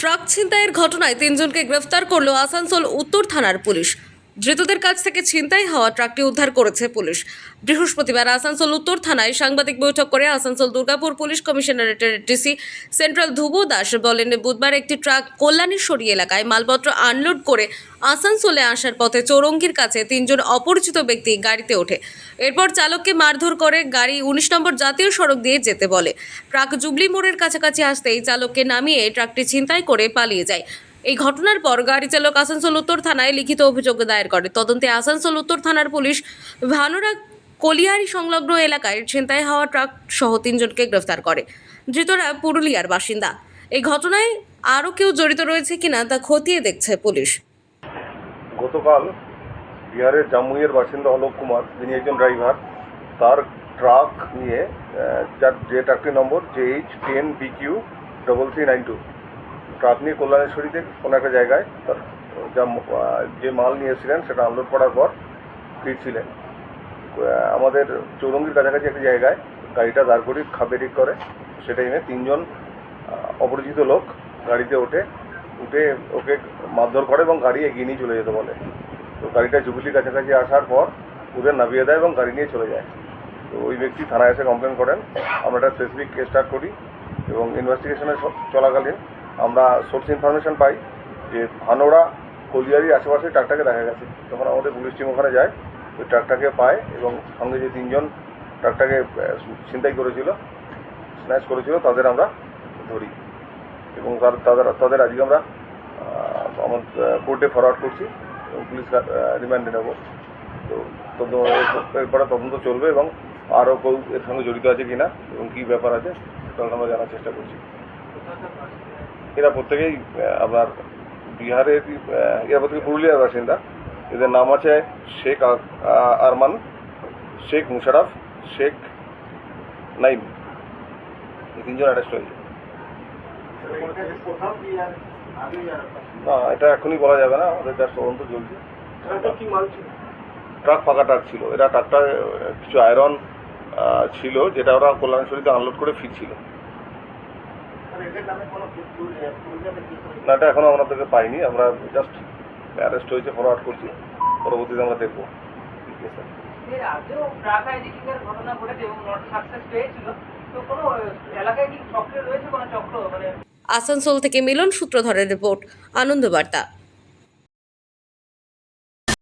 Truck ছিনতাইয়ের ঘটনায় তিনজনকে গ্রেফতার করল আসানসোল উত্তর থানার পুলিশ। ধৃতদের কাছ থেকে ছিনতাই হওয়া ট্রাকটি উদ্ধার করেছে পুলিশ। বৃহস্পতিবার আসানসোল উত্তর থানায় সাংবাদিক বৈঠক করে আসানসোল দুর্গাপুর পুলিশ কমিশনারেটের ডিসি সেন্ট্রাল ধ্রুব দাস বলেন, বুধবার একটি ট্রাক কল্যাণেশ্বরী এলাকায় মালপত্র আনলোড করে আসানসোলে আসার পথে চৌরঙ্গির কাছে তিনজন অপরিচিত ব্যক্তি গাড়িতে ওঠে। এরপর চালককে মারধর করে গাড়ি উনিশ নম্বর জাতীয় সড়ক দিয়ে যেতে বলে। ট্রাক জুবলি মোড়ের কাছাকাছি আসতেই চালককে নামিয়ে ট্রাকটি ছিনতাই করে পালিয়ে যায়। এই ঘটনার পর গাড়ি চালক আসানসোল উত্তর থানায় লিখিত অভিযোগ দায়ের করে। তদন্তে আসানসোল উত্তর থানার পুলিশ ভানুরা কলিয়ারি সংলগ্ন এলাকায় ছিনতাই হওয়া ট্রাক সহ তিনজনকে গ্রেফতার করে। ধৃতরা পুরুলিয়ার বাসিন্দা। এই ঘটনায় আরও কেউ জড়িত রয়েছে কিনা তা খতিয়ে দেখছে পুলিশ। গতকাল বিহারের জামুইয়ের বাসিন্দা অলোক কুমার, যিনি একজন ড্রাইভার, তার ট্রাক নিয়ে যার যে ট্রাকটির নম্বর J H ten B Q double three nine two নিয়ে কল্যাণেশ্বরীতে কোনো একটা জায়গায় তার যা যে মাল নিয়েছিলেন সেটা আনলোড করার পর ফিরছিলেন। আমাদের চৌরঙ্গির কাছাকাছি একটা জায়গায় গাড়িটা দাঁড় করি খাবেরিক করে, সেটা এনে তিনজন অপরিচিত লোক গাড়িতে ওঠে, উঠে ওকে মারধর করে এবং গাড়ি এগিয়ে নিয়ে চলে যেতে বলে। তো গাড়িটা জুবিলির কাছাকাছি আসার পর ওদের নামিয়ে দেয় এবং গাড়ি নিয়ে চলে যায়। তো ওই ব্যক্তি থানায় এসে কমপ্লেন করেন। আমরা একটা স্পেসিফিক কেস স্টার্ট করি এবং ইনভেস্টিগেশনের চলাকালীন আমরা সোর্স ইনফরমেশন পাই যে ভানোড়া কলিয়ারির আশেপাশে ট্রাকটাকে দেখা গেছে। তখন আমাদের পুলিশ টিম ওখানে যায়, ওই ট্রাকটাকে পায় এবং সঙ্গে যে তিনজন ট্রাকটাকে ছিনতাই করেছিল স্ন্যাচ করেছিল, তাদের আমরা ধরি। এবং তাদের তাদের আজকে আমরা আমার কোর্টে ফরওয়ার্ড করছি এবং পুলিশ রিমান্ডে নেব। তো এরপরে তদন্ত চলবে এবং আরও কেউ এর সঙ্গে জড়িত আছে কিনা এবং কী ব্যাপার আছে, সেটা আমরা জানার চেষ্টা করছি। এরা প্রত্যেকেই আপনার বিহারের এরা প্রত্যেকে পুরুলিয়ার বাসিন্দা। এদের নাম আছে শেখ আরমান, শেখ মুশারফ, শেখ নাইম। এই তিনজন অ্যারেস্ট হয়েছে। না, এটা এখনই বলা যাবে না, আমাদের যা তদন্ত চলছে। ট্রাক ফাঁকা ট্রাক ছিল। এরা ট্রাকটা কিছু আয়রন ছিল, যেটা ওরা কল্যাণেশ্বরীতে আনলোড করে ফিরছিল। না এটা এখনও তোকে পাইনি। আমরা জাস্ট অ্যারেস্ট হয়েছে ফরওয়ার্ড করছি। পরবর্তীতে আমরা দেখব। এর আগেও ট্রাক হাইজেকিংয়ের ঘটনা ঘটেছে এবং নট সাকসেস পেয়েছিল। তো কোনো এলাকায় কি চক্রে রয়েছে কোনো চক্র? মানে আসানসোল থেকে মিলন সূত্রধরের রিপোর্ট আনন্দবার্তা